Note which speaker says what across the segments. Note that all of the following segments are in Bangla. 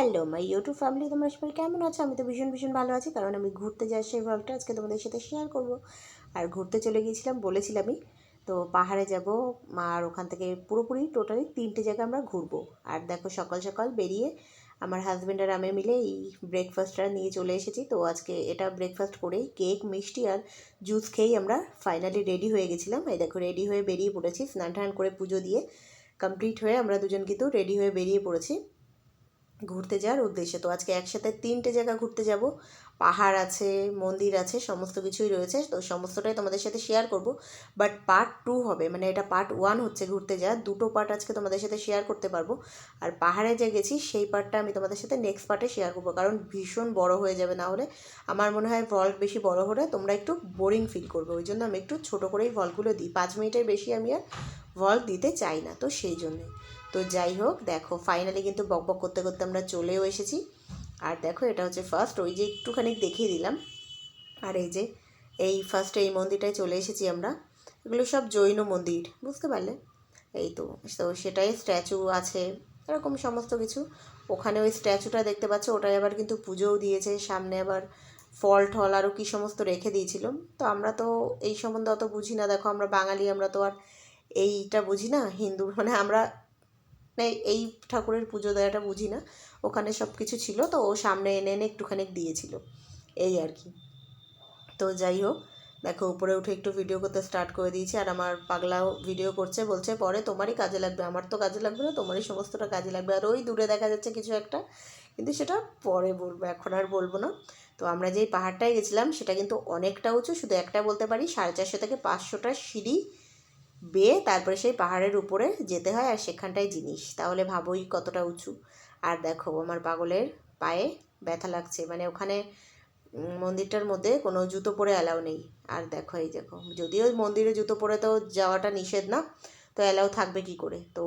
Speaker 1: হ্যালো, মাই ইউটিউব ফ্যামিলি, তোমরা সবাই কেমন আছো? আমি তো ভীষণ ভীষণ ভালো আছি, কারণ আমি ঘুরতে যাই সেই ব্লগটা আজকে তোমাদের সাথে শেয়ার করব। আর ঘুরতে চলে গিয়েছিলাম বলেছিলামই তো পাহাড়ে যাব আর ওখান থেকে পুরোপুরি টোটালি তিনটে জায়গা আমরা ঘুরবো। আর দেখো, সকাল সকাল বেরিয়ে আমার হাজব্যান্ড আর আমি মিলে এই ব্রেকফাস্টটা নিয়ে চলে এসেছি। তো আজকে এটা ব্রেকফাস্ট করেই কেক মিষ্টি আর জুস খেয়েই আমরা ফাইনালি রেডি হয়ে গেছিলাম। এই দেখো রেডি হয়ে বেরিয়ে পড়েছি স্নান টান করে পুজো দিয়ে কমপ্লিট হয়ে আমরা দুজন কিন্তু রেডি হয়ে বেরিয়ে পড়েছি। ঘুরতে যাওয়ার উদ্দেশ্যে। তো আজকে একসাথে তিনটে জায়গা ঘুরতে যাব। পাহাড় আছে, মন্দির আছে, সমস্ত কিছুই রয়েছে, তো সমস্তটাই তোমাদের সাথে শেয়ার করব। বাট পার্ট টু হবে মানে এটা পার্ট ওয়ান হচ্ছে ঘুরতে যাওয়া দুটো পার্ট আজকে তোমাদের সাথে শেয়ার করতে পারব। আর পাহাড়ে যে গেছি, সেই পার্টটা আমি তোমাদের সাথে নেক্সট পার্টে শেয়ার করব, কারণ ভীষণ বড় হয়ে যাবে না হলে। আমার মনে হয় ভল্ট বেশি বড় হলে তোমরা একটু বোরিং ফিল করবে, ওই জন্য আমি একটু ছোটো করেই ভল্টগুলো দিই। পাঁচ মিনিটের বেশি আমি আর ভল্ট দিতে চাই না, তো সেই জন্যে। তো যাই হোক, দেখো ফাইনালি কিন্তু বক বক করতে করতে আমরা চলেও এসেছি। আর দেখো, এটা হচ্ছে ফার্স্ট ওই যে একটুখানি দেখিয়ে দিলাম। আর এই যে, এই ফার্স্ট এই মন্দিরটায় চলে এসেছি আমরা। এগুলো সব জৈন মন্দির, বুঝতে পারলে? এই তো তো সেটাই স্ট্যাচু আছে, এরকম সমস্ত কিছু। ওখানে ওই স্ট্যাচুটা দেখতে পাচ্ছ ওটাই আবার কিন্তু পুজোও দিয়েছে। সামনে আবার ফল টল আরও কী সমস্ত রেখে দিয়েছিল। তো আমরা তো এই সম্বন্ধে অত বুঝি না। দেখো, আমরা বাঙালি, আমরা তো আর এইটা বুঝি না, হিন্দু। মানে আমরা মানে এই ঠাকুরের পুজো দেওয়াটা বুঝি না। ওখানে সব কিছু ছিল, তো ও সামনে এনে এনে একটুখানি দিয়েছিল। এই আর কি। তো যাই হোক, দেখো উপরে উঠে একটু ভিডিও করতে স্টার্ট করে দিয়েছি, আর আমার পাগলাও ভিডিও করছে, বলছে, পরে তোমারই কাজে লাগবে, আমার তো কাজে লাগবে না, তোমারই সমস্তটা কাজে লাগবে। আর ওই দূরে দেখা যাচ্ছে কিছু একটা, কিন্তু সেটা পরে বলব, এখন আর বলব না। তো আমরা যেই পাহাড়টায় গেছিলাম, সেটা কিন্তু অনেকটা উঁচু, শুধু একটা বলতে পারি, সাড়ে চারশো থেকে পাঁচশোটা সিঁড়ি বেয়ে তারপরে সেই পাহাড়ের উপরে যেতে হয়, আর সেখানটায় জিনিস। তাহলে ভাবোই কতটা উঁচু। আর দেখো, আমার পাগলের পায়ে ব্যথা লাগছে। মানে ওখানে মন্দিরটার মধ্যে কোনো জুতো পরে অ্যালাউ নেই। আর দেখো, এই দেখো, যদিও মন্দিরে জুতো পরে তো যাওয়াটা নিষেধ না, তো অ্যালাউ থাকবে কি করে? তো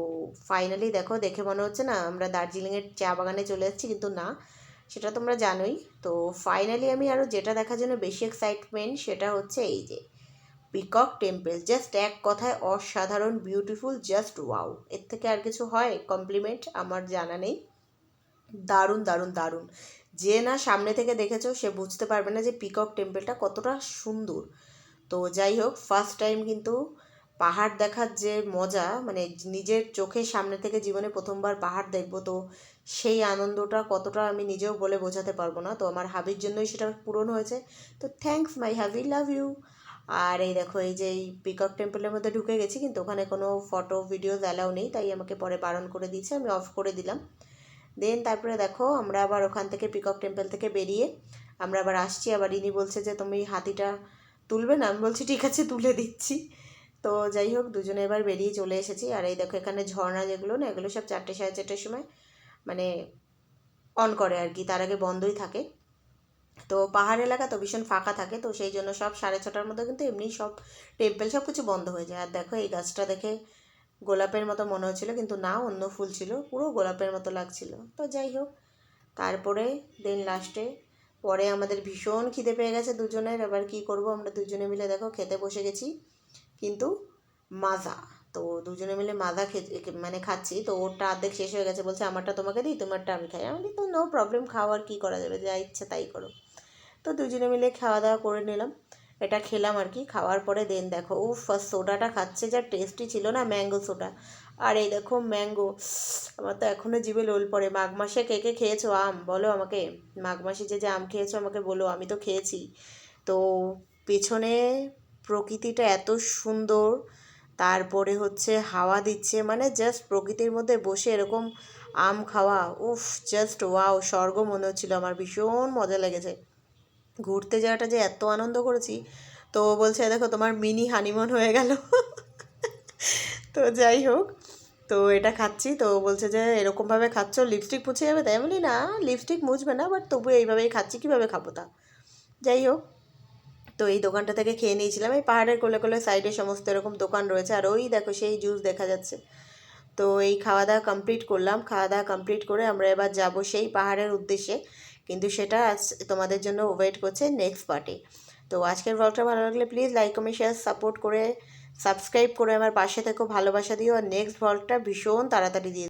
Speaker 1: ফাইনালি দেখো, দেখে মনে হচ্ছে না, আমরা দার্জিলিংয়ের চা বাগানে চলে যাচ্ছি, কিন্তু না, সেটা তোমরা জানোই। তো ফাইনালি আমি আরও যেটা দেখার জন্য বেশি এক্সাইটমেন্ট সেটা হচ্ছে এই যে পিকক টেম্পল জাস্ট এক কথায় অসাধারণ বিউটিফুল জাস্ট ওয়াও এর থেকে আর কিছু হয়? কমপ্লিমেন্ট আমার জানা নেই। দারুণ দারুণ দারুণ। যে না সামনে থেকে দেখেছ, সে বুঝতে পারবে না যে পিকক টেম্পলটা কতটা সুন্দর। তো যাই হোক ফার্স্ট টাইম কিন্তু পাহাড় দেখার যে মজা মানে নিজের চোখের সামনে থেকে জীবনে প্রথমবার পাহাড় দেখব, তো সেই আনন্দটা কতটা আমি নিজেও বলে বোঝাতে পারব না। তো আমার হাবির জন্যই সেটা পূরণ হয়েছে। তো থ্যাংকস মাই হাবি লাভ ইউ আর এই দেখো, এই যে এই পিকক টেম্পলের মধ্যে ঢুকে গেছি, কিন্তু ওখানে কোনো ফটো ভিডিওস অ্যালাউ নেই, তাই আমাকে পরে বারণ করে দিয়েছে, আমি অফ করে দিলাম। দেন তারপরে দেখো, আমরা আবার ওখান থেকে পিকক টেম্পল থেকে বেরিয়ে আমরা আবার আসছি। আবার ইনি বলছে যে, তুমি হাতিটা তুলবে না? আমি বলছি, ঠিক আছে, তুলে দিচ্ছি। তো যাই হোক, দুজনে এবার বেরিয়ে চলে এসেছি। আর এই দেখো, এখানে ঝর্ণা যেগুলো না, এগুলো সব চারটে সাড়ে চারটের সময় মানে অন করে আর কি, তার আগে বন্ধই থাকে। তো পাহাড় এলাকা তো ভীষণ ফাঁকা থাকে, তো সেই জন্য সব সাড়ে ছটার মধ্যে কিন্তু এমনি সব টেম্পেল সব কিছু বন্ধ হয়ে যায়। আর দেখো, এই গাছটা দেখে গোলাপের মতো মনে হচ্ছিল, কিন্তু না, অন্য ফুল ছিল, পুরো গোলাপের মতো লাগছিল। তো যাই হোক, তারপরে দেন লাস্টে পরে আমাদের ভীষণ খিদে পেয়ে গেছে দুজনের, এবার কি করব আমরা দুজনে মিলে দেখো, খেতে বসে গেছি, কিন্তু মাজা, তো দুজনে মিলে মাজা খেতে মানে খাচ্ছি, তো ওরটা অর্ধেক শেষ হয়ে গেছে, বলছে আমারটা তোমাকে দিই, তোমারটা আমি খাই। আমি তো নো প্রবলেম খাওয়ার কী করা যাবে, যা ইচ্ছে তাই করো। তো দুজনে মিলে খাওয়া দাওয়া করে নিলাম। এটা খেলাম আর কি, খাওয়ার পরে দেন দেখো ফার্স্ট সোডাটা খাচ্ছে, যা টেস্টি ছিল না ম্যাঙ্গো সোডা। আর এই দেখো ম্যাঙ্গো আমার তো এখনও জিভে লোল পড়ে। মাঘ মাসে কে কে খেয়েছো আম? বলো আমাকে। মাঘ মাসে যে যে আম খেয়েছো আমাকে বলো, আমি তো খেয়েছি। তো পেছনে প্রকৃতিটা এত সুন্দর, তারপরে হচ্ছে হাওয়া দিচ্ছে মানে জাস্ট প্রকৃতির মধ্যে বসে এরকম আম খাওয়া, উফ জাস্ট ওয়াও স্বর্গ মনে হচ্ছিল আমার, ভীষণ মজা লেগেছে। ঘুরতে যাওয়াটা যে এত আনন্দ করেছি, তো বলছে, দেখো, তোমার মিনি হানিমুন হয়ে গেল। তো যাই হোক, তো এটা খাচ্ছি। তো বলছে যে, এরকমভাবে খাচ্ছ লিপস্টিক মুছে যাবে? তাই বলি, না লিপস্টিক মুছবে না বাট তবু এইভাবেই খাচ্ছি, কীভাবে খাব তা? যাই হোক, তো এই দোকানটা থেকে খেয়ে নিয়েছিলাম। এই পাহাড়ের কোলে কোলে সাইডে সমস্ত এরকম দোকান রয়েছে, আর ওই দেখো, সেই জুস দেখা যাচ্ছে। তো এই খাওয়া দাওয়া কমপ্লিট করলাম। খাওয়া দাওয়া কমপ্লিট করে আমরা এবার যাব সেই পাহাড়ের উদ্দেশ্যে। কিন্তু সেটা তোমাদের জন্য ওয়েট করছে নেক্সট পার্টে তো আজকের ব্লগটা ভালো লাগলে please like comment share support করে সাবস্ক্রাইব করে আমার পাশে থেকো, ভালোবাসা দিও। আর নেক্সট ব্লগটা ভীষণ তাড়াতাড়ি দিয়ে